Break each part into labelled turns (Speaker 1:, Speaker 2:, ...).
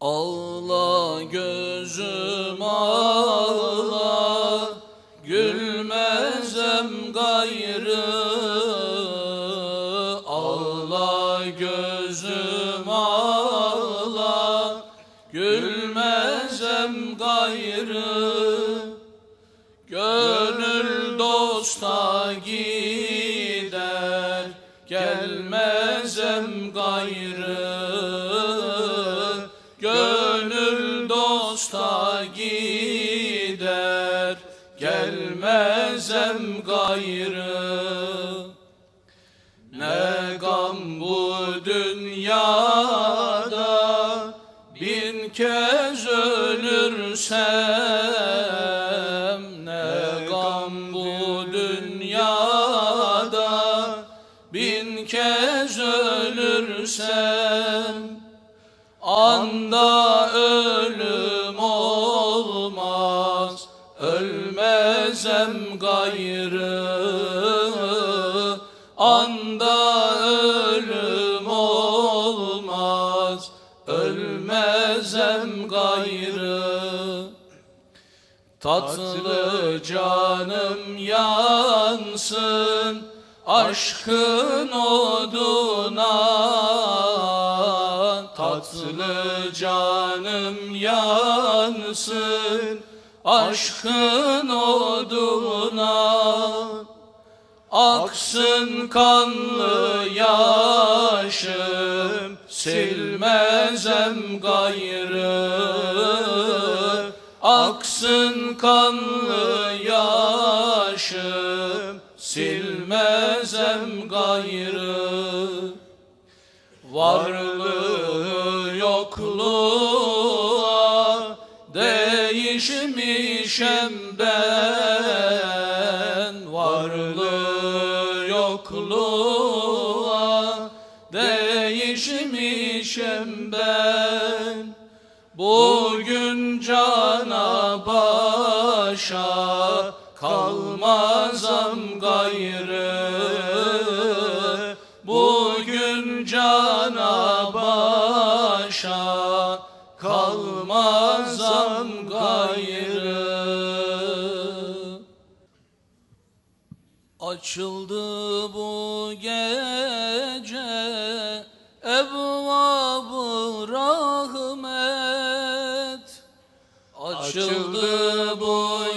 Speaker 1: Ağla gözüm ağla. Gülmezem gayrı. Ağla gözüm ağla. Gülmezem gayrı. Gönül dosta gider. Gelmezem gayrı Gelmezem gayrı. Ne gam bu dünyada? Bin kez ölürsem Ne gam bu dünyada? Bin kez ölürsem Anda ölüm Tatlı canım yansın aşkın oduna. Tatlı canım yansın aşkın oduna. Aksın kanlı yaşım silmezem gayrı Aksın kanlı yaşım silmezem gayrı. Varlığı yokluğa değişmişem ben Varlığı başa kalmazam gayrı. Bugün cana başa kalmazam gayrı. Açıldı bu gece Evvab-ı rahmet. Açıldı bu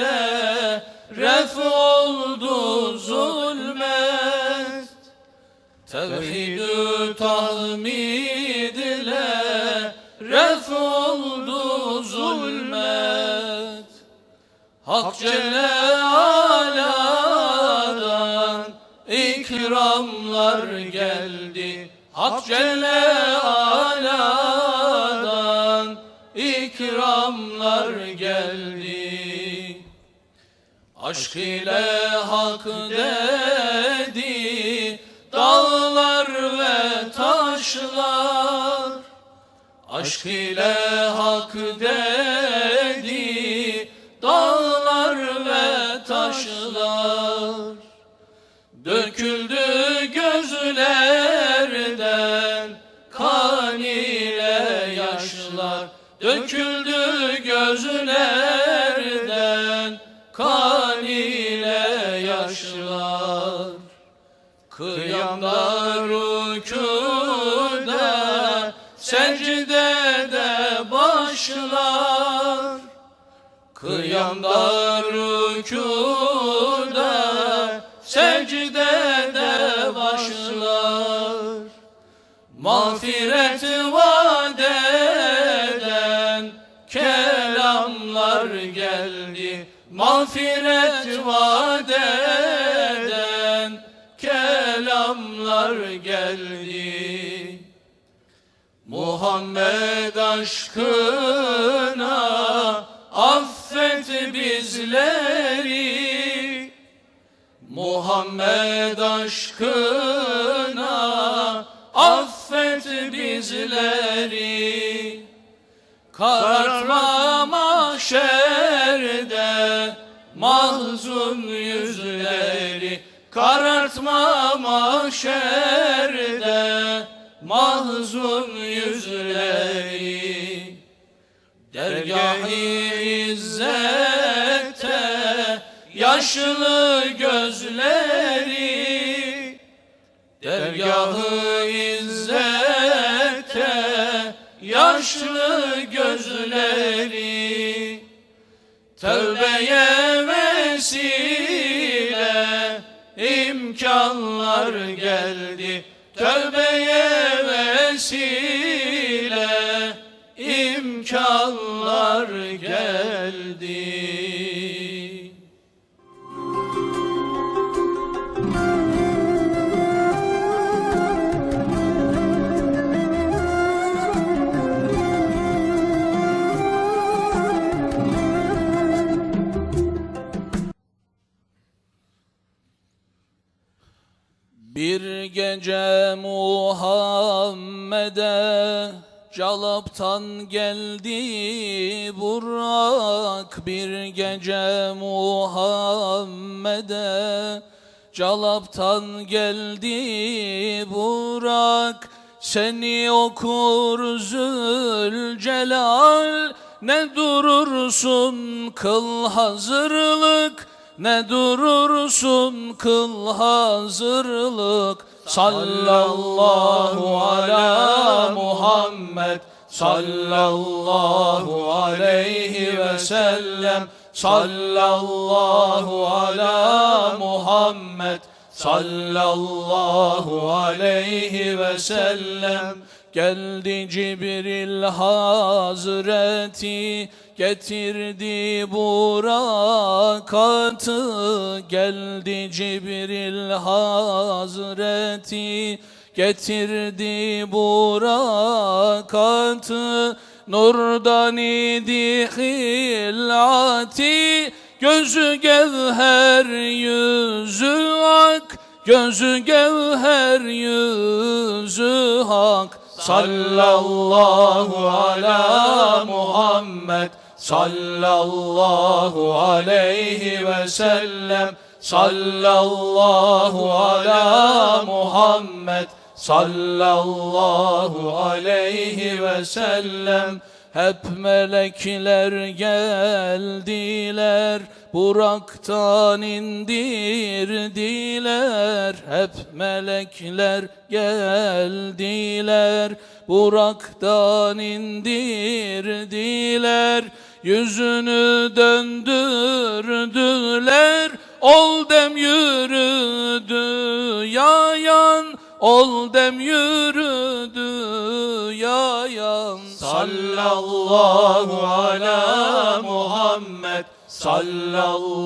Speaker 1: ile ref oldu zulmet. Tevhid-ü tahmid ile ref oldu zulmet. Hak Celle Ala'dan ikramlar geldi. Hak Celle Ala'dan ikramlar geldi Aşk ile hak dedi dağlar ve taşlar. Aşk ile hak dedi dağlar ve taşlar. Döküldü gözlerden kan ile yaşlar. Döküldü gözlerden başlar Kıyamda rükûda secdede başlar. Mağfiret vaat eden kelamlar geldi. Mağfiret vaat eden kelamlar geldi Muhammed aşkına affet bizleri. Muhammed aşkına affet bizleri. Karartma mahşerde mahzun yüzleri. Karartma mahşerde mahzun yüzleri Dergâh-ı izzete yaşlı gözleri Dergâh-ı izzete yaşlı gözleri. Tövbeye vesile imkanlar geldi imkanlar geldi. Bir gece Muhammed'e Calaptan geldi Burak Bir gece Muhammed'e. Calaptan geldi Burak Seni okur Zülcelal. Ne durursun kıl hazırlık. Ne durursun kıl hazırlık Sallallahu ala Muhammed. Sallallahu aleyhi ve sellem. Sallallahu ala Muhammed Sallallahu aleyhi ve sellem. Geldi Cibril Hazreti getirdi burakatı Geldi Cibril Hazreti getirdi burakatı Nurdan idi hilati Gözü gevher yüzü ak Gözü gevher yüzü hak. Sallallahu ala Muhammed. Sallallahu aleyhi ve sellem. Sallallahu ala Muhammed. Sallallahu aleyhi ve sellem hep melekler geldiler Burak'tan indirdiler Hep melekler geldiler Burak'tan indirdiler Yüzünü döndürdüler Ol dem yürüdü yayan Ol dem yürüdü yayan Sallallahu ala Muhammed. Sallallahu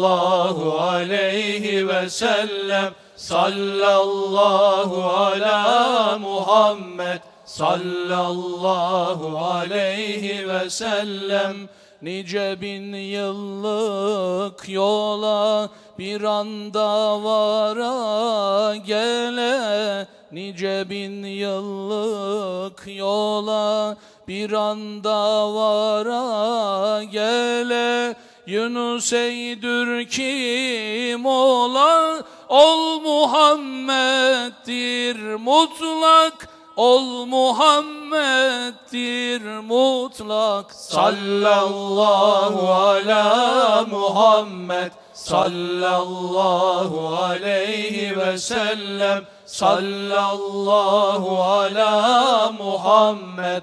Speaker 1: aleyhi ve sellem. Sallallahu ala Muhammed. Sallallahu aleyhi ve sellem. Nice bin yıllık yola bir anda vara gele. Nice bin yıllık yola bir anda vara gele Yunus eydür kim ola ol Muhammed'dir mutlak Ol Muhammed'dir mutlak. Sallallahu ala Muhammed Sallallahu aleyhi ve sellem Sallallahu ala Muhammed